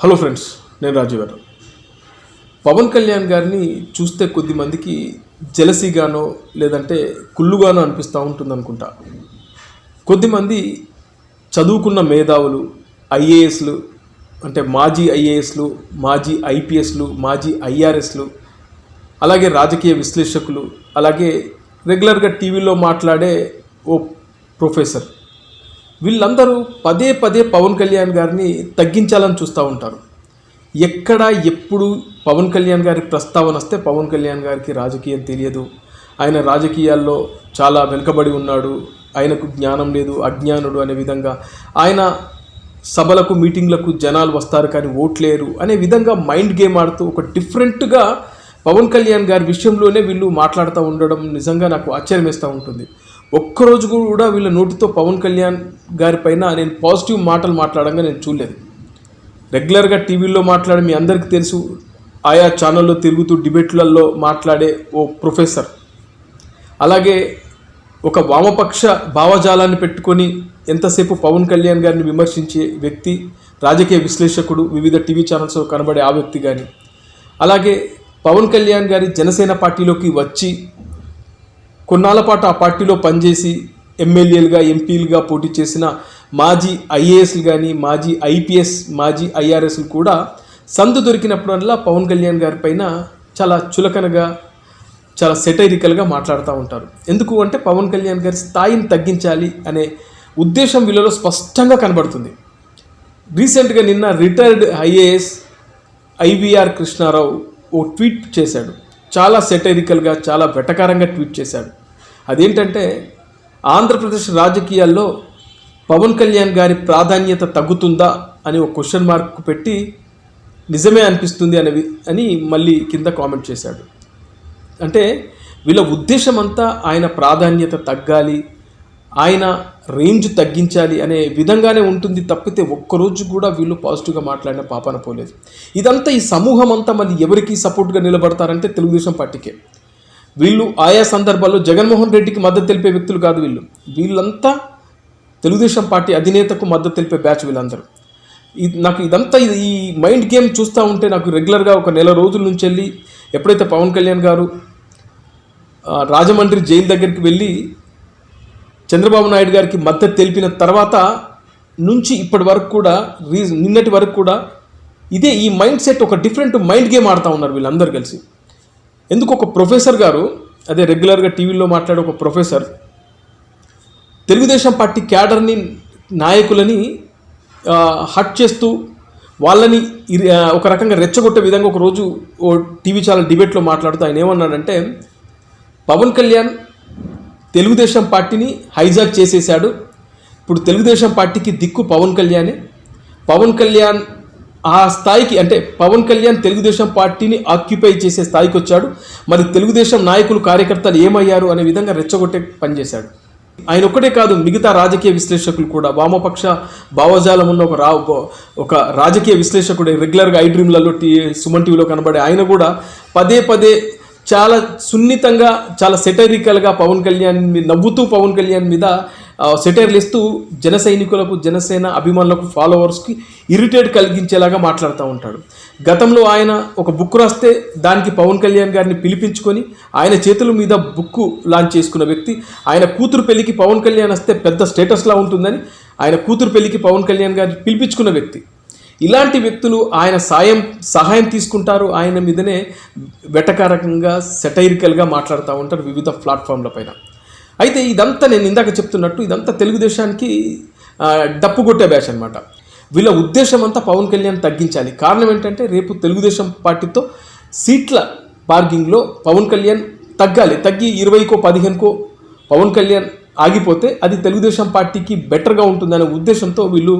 Hello friends నేను రాజు గారు. పవన్ కళ్యాణ్ గారిని చూస్తే కొద్ది మందికి జలసీగానో లేదంటే కుళ్ళుగానో అనిపిస్తూ ఉంటుంది అనుకుంటా కొద్దిమంది చదువుకున్న మేధావులు ఐఏఎస్లు అంటే మాజీ ఐఏఎస్లు మాజీ ఐపీఎస్లు మాజీ ఐఆర్ఎస్లు అలాగే రాజకీయ విశ్లేషకులు అలాగే రెగ్యులర్గా టీవీలో మాట్లాడే ఓ ప్రొఫెసర్. వీళ్ళందరూ పదే పదే పవన్ కళ్యాణ్ గారిని తగ్గించాలని చూస్తూ ఉంటారు. ఎక్కడ ఎప్పుడు పవన్ కళ్యాణ్ గారి ప్రస్తావన వస్తే పవన్ కళ్యాణ్ గారికి రాజకీయం తెలియదు. ఆయన రాజకీయాల్లో చాలా వెనుకబడి ఉన్నాడు. ఆయనకు జ్ఞానం లేదు అజ్ఞానుడు అనే విధంగా. ఆయన సభలకు మీటింగ్లకు జనాలు వస్తారు కానీ ఓట్లేరు అనే విధంగా మైండ్ గేమ్ ఆడుతూ ఒక డిఫరెంట్గా పవన్ కళ్యాణ్ గారి విషయంలోనే వీళ్ళు మాట్లాడుతూ ఉండడం నిజంగా నాకు ఆశ్చర్యం వేస్తూ ఉంటుంది. ఒక్కరోజు కూడా వీళ్ళ నోటితో పవన్ కళ్యాణ్ గారి పైన నేను పాజిటివ్ మాటలు మాట్లాడంగా నేను చూడలేదు. రెగ్యులర్గా టీవీల్లో మాట్లాడే మీ అందరికీ తెలుసు ఆయా ఛానల్లో తిరుగుతూ డిబేట్లలో మాట్లాడే ఓ ప్రొఫెసర్. అలాగే ఒక వామపక్ష భావజాలాన్ని పెట్టుకొని ఎంతసేపు పవన్ కళ్యాణ్ గారిని విమర్శించే వ్యక్తి రాజకీయ విశ్లేషకుడు వివిధ టీవీ ఛానల్స్లో కనబడే ఆ వ్యక్తి కానీ అలాగే పవన్ కళ్యాణ్ గారి జనసేన పార్టీలోకి వచ్చి కొన్నాళ్ళ పాటు ఆ పార్టీలో పనిచేసి ఎమ్మెల్యేలుగా ఎంపీలుగా పోటీ చేసిన మాజీ ఐఏఎస్లు కానీ మాజీ ఐపీఎస్ మాజీ ఐఆర్ఎస్లు కూడా సందు దొరికినప్పుడల్లా పవన్ కళ్యాణ్ గారి పైన చాలా చులకనగా చాలా సెటైరికల్గా మాట్లాడుతూ ఉంటారు. ఎందుకు అంటే పవన్ కళ్యాణ్ గారి స్థాయిని తగ్గించాలి అనే ఉద్దేశం వీళ్ళలో స్పష్టంగా కనబడుతుంది. రీసెంట్గా నిన్న రిటైర్డ్ ఐఏఎస్ ఐవీఆర్ కృష్ణారావు ఓ ట్వీట్ చేశాడు. చాలా సెటైరికల్గా చాలా వెటకారంగా ట్వీట్ చేశాడు. అదేంటంటే ఆంధ్రప్రదేశ్ రాజకీయాల్లో పవన్ కళ్యాణ్ గారి ప్రాధాన్యత తగ్గుతుందా అని ఒక క్వశ్చన్ మార్క్ పెట్టి నిజమే అనిపిస్తుంది అనేవి అని మళ్ళీ కింద కామెంట్ చేశాడు. అంటే వీళ్ళ ఉద్దేశం అంతా ఆయన ప్రాధాన్యత తగ్గాలి ఆయన రేంజ్ తగ్గించాలి అనే విధంగానే ఉంటుంది తప్పితే ఒక్కరోజు కూడా వీళ్ళు పాజిటివ్గా మాట్లాడిన పాపన పోలేదు. ఇదంతా ఈ సమూహం అంతా మళ్ళీ ఎవరికి సపోర్ట్గా నిలబడతారంటే తెలుగుదేశం పార్టీకే. వీళ్ళు ఆయా సందర్భాల్లో జగన్మోహన్ రెడ్డికి మద్దతు తెలిపే వ్యక్తులు కాదు వీళ్ళు. వీళ్ళంతా తెలుగుదేశం పార్టీ అధినేతకు మద్దతు తెలిపే బ్యాచ్ వీళ్ళందరూ. ఇది నాకు ఇదంతా ఇది ఈ మైండ్ గేమ్ చూస్తూ ఉంటే నాకు రెగ్యులర్గా ఒక నెల రోజుల నుంచి వెళ్ళి ఎప్పుడైతే పవన్ కళ్యాణ్ గారు రాజమండ్రి జైలు దగ్గరికి వెళ్ళి చంద్రబాబు నాయుడు గారికి మద్దతు తెలిపిన తర్వాత నుంచి ఇప్పటి వరకు కూడా రీజన్ నిన్నటి వరకు కూడా ఇదే ఈ మైండ్ సెట్ ఒక డిఫరెంట్ మైండ్ గేమ్ ఆడుతూ ఉన్నారు వీళ్ళందరూ కలిసి. ఎందుకు ఒక ప్రొఫెసర్ గారు అదే రెగ్యులర్గా టీవీలో మాట్లాడే ఒక ప్రొఫెసర్ తెలుగుదేశం పార్టీ క్యాడర్ని నాయకులని హట్ చేస్తూ వాళ్ళని ఒక రకంగా రెచ్చగొట్టే విధంగా ఒకరోజు ఓ టీవీ ఛానల్ డిబేట్లో మాట్లాడుతూ ఆయన ఏమన్నాడంటే పవన్ కళ్యాణ్ తెలుగుదేశం పార్టీని హైజాక్ చేసేశాడు. ఇప్పుడు తెలుగుదేశం పార్టీకి దిక్కు పవన్ కళ్యాణే. పవన్ కళ్యాణ్ ఆ స్థాయికి అంటే పవన్ కళ్యాణ్ తెలుగుదేశం పార్టీని ఆక్యుపై చేసే స్థాయికి వచ్చాడు. మరి తెలుగుదేశం నాయకులు కార్యకర్తలు ఏమయ్యారు అనే విధంగా రెచ్చగొట్టే పనిచేశాడు. ఆయన ఒక్కటే కాదు మిగతా రాజకీయ విశ్లేషకులు కూడా. వామపక్ష భావజాలం ఉన్న ఒక రా ఒక రాజకీయ విశ్లేషకుడే రెగ్యులర్గా ఐ డ్రీమ్లలో టీ సుమన్ టీవీలో కనబడే ఆయన కూడా పదే పదే చాలా సున్నితంగా చాలా సెటరికల్గా పవన్ కళ్యాణ్ మీద నవ్వుతూ పవన్ కళ్యాణ్ మీద సెటైర్లు ఇస్తూ జన సైనికులకు జనసేన అభిమానులకు ఫాలోవర్స్కి ఇరిటేట్ కలిగించేలాగా మాట్లాడుతూ ఉంటాడు. గతంలో ఆయన ఒక బుక్ రాస్తే దానికి పవన్ కళ్యాణ్ గారిని పిలిపించుకొని ఆయన చేతుల మీద బుక్ లాంచ్ చేసుకున్న వ్యక్తి ఆయన కూతురు పెళ్ళికి పవన్ కళ్యాణ్ వస్తే పెద్ద స్టేటస్లా ఉంటుందని ఆయన కూతురు పెళ్ళికి పవన్ కళ్యాణ్ గారిని పిలిపించుకున్న వ్యక్తి. ఇలాంటి వ్యక్తులు ఆయన సాయం సహాయం తీసుకుంటారు. ఆయన మీదనే వెటకారకంగా సెటైరికల్గా మాట్లాడుతూ ఉంటారు వివిధ ప్లాట్ఫామ్ల పైన. అయితే ఇదంతా నేను ఇందాక చెప్తున్నట్టు ఇదంతా తెలుగుదేశానికి డప్పు కొట్టే బ్యాచ్ అనమాట వీళ్ళ ఉద్దేశం అంతా పవన్ కళ్యాణ్ తగ్గించాలి. కారణం ఏంటంటే రేపు తెలుగుదేశం పార్టీతో సీట్ల పార్కింగ్లో పవన్ కళ్యాణ్ తగ్గాలి. తగ్గి ఇరవైకో పదిహేనుకో పవన్ కళ్యాణ్ ఆగిపోతే అది తెలుగుదేశం పార్టీకి బెటర్గా ఉంటుందనే ఉద్దేశంతో వీళ్ళు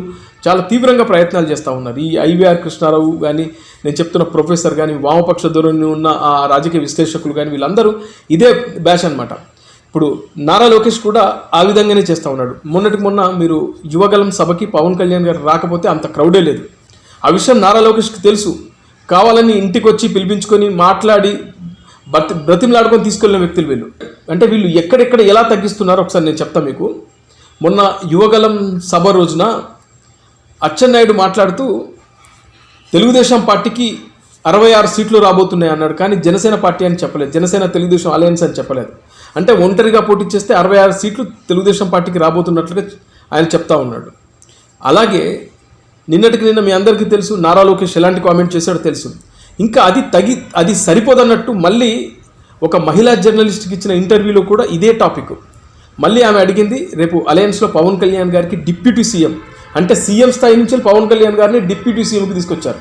చాలా తీవ్రంగా ప్రయత్నాలు చేస్తూ ఉన్నారు. ఈ ఐవీఆర్ కృష్ణారావు కానీ నేను చెప్తున్న ప్రొఫెసర్ కానీ వామపక్ష ధోరణి ఉన్న ఆ రాజకీయ విశ్లేషకులు కానీ వీళ్ళందరూ ఇదే బ్యాష్ అనమాట ఇప్పుడు నారా లోకేష్ కూడా ఆ విధంగానే చేస్తూ ఉన్నాడు. మొన్నటికి మొన్న మీరు యువగలం సభకి పవన్ కళ్యాణ్ గారు రాకపోతే అంత క్రౌడే లేదు. ఆ విషయం నారా లోకేష్కి తెలుసు. కావాలని ఇంటికి వచ్చి పిలిపించుకొని మాట్లాడి బ్రతి బ్రతిమలాడుకొని తీసుకెళ్ళిన వ్యక్తులు వీళ్ళు. అంటే వీళ్ళు ఎక్కడెక్కడ ఎలా తగ్గిస్తున్నారో ఒకసారి నేను చెప్తా మీకు. మొన్న యువగలం సభ రోజున అచ్చెన్నాయుడు మాట్లాడుతూ తెలుగుదేశం పార్టీకి అరవై ఆరు సీట్లు రాబోతున్నాయి అన్నాడు కానీ జనసేన పార్టీ అని చెప్పలేదు. జనసేన తెలుగుదేశం అలయన్స్ అని చెప్పలేదు. అంటే ఒంటరిగా పోటీ చేస్తే అరవై ఆరు సీట్లు తెలుగుదేశం పార్టీకి రాబోతున్నట్లుగా ఆయన చెప్తా ఉన్నాడు. అలాగే నిన్నటికి నిన్న మీ అందరికీ తెలుసు నారా లోకేష్ ఎలాంటి కామెంట్ చేశాడో తెలుసు. ఇంకా అది తగి అది సరిపోదన్నట్టు మళ్ళీ ఒక మహిళా జర్నలిస్ట్కి ఇచ్చిన ఇంటర్వ్యూలో కూడా ఇదే టాపిక్. మళ్ళీ ఆమె అడిగింది రేపు అలయన్స్లో పవన్ కళ్యాణ్ గారికి డిప్యూటీ సీఎం అంటే సీఎం స్థాయి నుంచి పవన్ కళ్యాణ్ గారిని డిప్యూటీ సీఎంకి తీసుకొచ్చారు.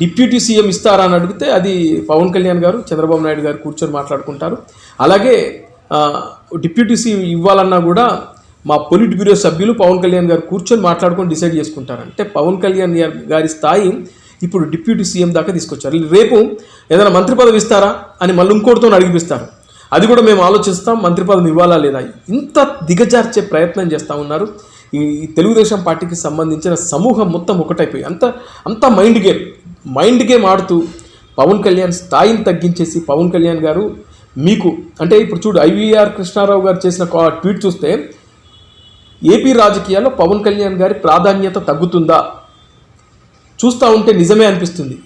డిప్యూటీ సీఎం ఇస్తారా అని అడిగితే అది పవన్ కళ్యాణ్ గారు చంద్రబాబు నాయుడు గారు కూర్చొని మాట్లాడుకుంటారు. అలాగే డిప్యూటీ సీ ఇవ్వాలన్నా కూడా మా పొలిట్ బ్యూరో సభ్యులు పవన్ కళ్యాణ్ గారు కూర్చొని మాట్లాడుకొని డిసైడ్ చేసుకుంటారు. అంటే పవన్ కళ్యాణ్ గారి- గారి స్థాయి ఇప్పుడు డిప్యూటీ సీఎం దాకా తీసుకొచ్చారు. రేపు ఏదైనా మంత్రి పదవి ఇస్తారా అని మళ్ళీ ఇంకోటితో అడిగిపిస్తారు అది కూడా మేము ఆలోచిస్తాం మంత్రి పదవి ఇవ్వాలా లేదా? ఇంత దిగజార్చే ప్రయత్నం చేస్తూ ఉన్నారు. ఈ ఈ తెలుగుదేశం పార్టీకి సంబంధించిన సమూహం మొత్తం ఒకటైపోయి అంత అంత మైండ్ గేమ్ మైండ్ గేమ్ ఆడుతూ పవన్ కళ్యాణ్ స్థాయిని తగ్గించేసి పవన్ కళ్యాణ్ గారు మీకు అంటే ఇప్పుడు చూడు ఐవీఆర్ కృష్ణారావు గారు చేసిన ట్వీట్ చూస్తే ఏపీ రాజకీయాల్లో పవన్ కళ్యాణ్ గారి ప్రాధాన్యత తగ్గుతుందా? చూస్తూ ఉంటే నిజమే అనిపిస్తుంది.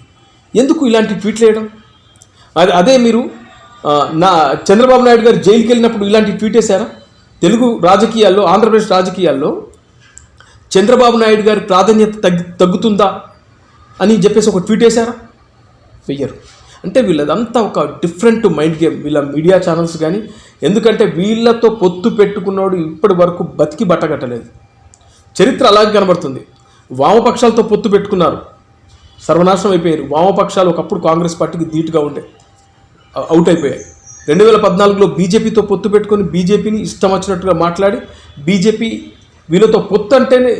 ఎందుకు ఇలాంటి ట్వీట్లు వేయడం? అది అదే మీరు నా చంద్రబాబు నాయుడు గారు జైలుకి వెళ్ళినప్పుడు ఇలాంటి ట్వీట్ వేశారా? తెలుగు రాజకీయాల్లో ఆంధ్రప్రదేశ్ రాజకీయాల్లో చంద్రబాబు నాయుడు గారి ప్రాధాన్యత తగ్గు తగ్గుతుందా అని చెప్పేసి ఒక ట్వీట్ వేశారా? వెయ్యరు. అంటే వీళ్ళదంతా ఒక డిఫరెంట్ మైండ్ గేమ్ వీళ్ళ మీడియా ఛానల్స్ కానీ ఎందుకంటే వీళ్ళతో పొత్తు పెట్టుకున్నోడు ఇప్పటి వరకు బతికి బట్టగట్టలేదు. చరిత్ర అలాగే కనబడుతుంది. వామపక్షాలతో పొత్తు పెట్టుకున్నారు. సర్వనాశనం అయిపోయారు. వామపక్షాలు ఒకప్పుడు కాంగ్రెస్ పార్టీకి ధీటుగా ఉండే. అవుట్ అయిపోయాయి. రెండు వేల పద్నాలుగులో బీజేపీతో పొత్తు పెట్టుకొని బీజేపీని ఇష్టం వచ్చినట్టుగా మాట్లాడి బీజేపీ వీళ్ళతో పొత్తు అంటేనే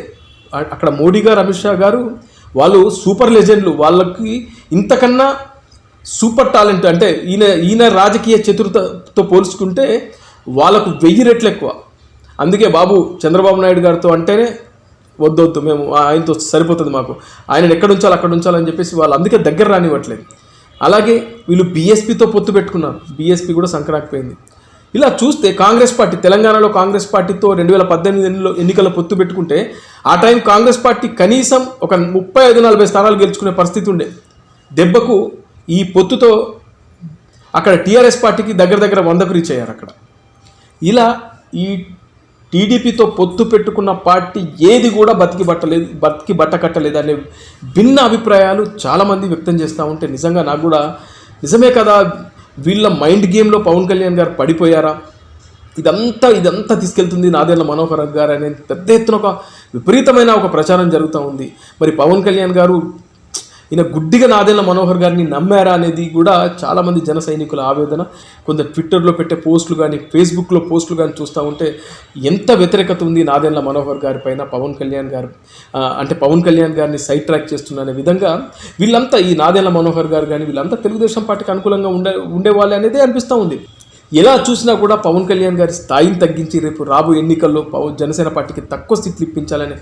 అక్కడ మోడీ గారు అమిత్ షా గారు వాళ్ళు సూపర్ లెజెండ్లు. వాళ్ళకి ఇంతకన్నా సూపర్ టాలెంట్ అంటే ఈయన ఈయన రాజకీయ చతురతతో పోల్చుకుంటే వాళ్ళకు వెయ్యి రెట్లు ఎక్కువ. అందుకే బాబు చంద్రబాబు నాయుడు గారితో అంటేనే వద్దొద్దు మేము ఆయనతో సరిపోతుంది మాకు. ఆయన ఎక్కడ ఉంచాలి అక్కడ ఉంచాలని చెప్పేసి వాళ్ళు అందుకే దగ్గర రానివ్వట్లేదు. అలాగే వీళ్ళు బీఎస్పీతో పొత్తు పెట్టుకున్నారు. బీఎస్పీ కూడా సంక్రాకపోయింది. ఇలా చూస్తే కాంగ్రెస్ పార్టీ తెలంగాణలో కాంగ్రెస్ పార్టీతో రెండు వేల పద్దెనిమిది ఎన్నిలో ఎన్నికల పొత్తు పెట్టుకుంటే ఆ టైం కాంగ్రెస్ పార్టీ కనీసం ఒక ముప్పై ఐదు నలభై స్థానాలు గెలుచుకునే పరిస్థితి ఉండే. దెబ్బకు ఈ పొత్తుతో అక్కడ టీఆర్ఎస్ పార్టీకి దగ్గర దగ్గర వందకు రీచ్ అయ్యారు అక్కడ. ఇలా ఈ టీడీపీతో పొత్తు పెట్టుకున్న పార్టీ ఏది కూడా బతికి బట్టలేదు బతికి బట్ట కట్టలేదు అనే భిన్న అభిప్రాయాలు చాలామంది వ్యక్తం చేస్తూ ఉంటే నిజంగా నాకు కూడా నిజమే కదా వీళ్ళ మైండ్ గేమ్లో పవన్ కళ్యాణ్ గారు పడిపోయారా? ఇదంతా ఇదంతా తీసుకెళ్తుంది నాదేళ్ళ మనోహర్ గారు అనే పెద్ద ఎత్తున ఒక విపరీతమైన ఒక ప్రచారం జరుగుతూ ఉంది. మరి పవన్ కళ్యాణ్ గారు ఈయన గుడ్డిగా నాదెళ్ళ మనోహర్ గారిని నమ్మారా అనేది కూడా చాలామంది జన సైనికుల ఆవేదన. కొందరు ట్విట్టర్లో పెట్టే పోస్టులు కానీ ఫేస్బుక్లో పోస్టులు కానీ చూస్తూ ఉంటే ఎంత వ్యతిరేకత ఉంది నాదెళ్ళ మనోహర్ గారి పైన పవన్ కళ్యాణ్ గారు అంటే పవన్ కళ్యాణ్ గారిని సైడ్ ట్రాక్ చేస్తున్నారనే విధంగా వీళ్ళంతా ఈ నాదెళ్ళ మనోహర్ గారు కానీ వీళ్ళంతా తెలుగుదేశం పార్టీకి అనుకూలంగా ఉండే ఉండేవాళ్ళు అనేది అనిపిస్తూ ఉంది. ఎలా చూసినా కూడా పవన్ కళ్యాణ్ గారి స్థాయిని తగ్గించి రేపు రాబో ఎన్నికల్లో పవన్ జనసేన పార్టీకి తక్కువ స్థితి ఇప్పించాలని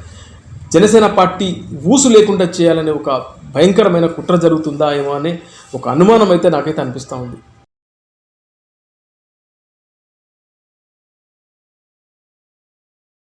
జనసేన పార్టీ ఊసు లేకుండా చేయాలనే ఒక భయంకరమైన కుట్ర జరుగుతుందా ఏమో అనే ఒక అనుమానం అయితే నాకైతే అనిపిస్తూ ఉంది.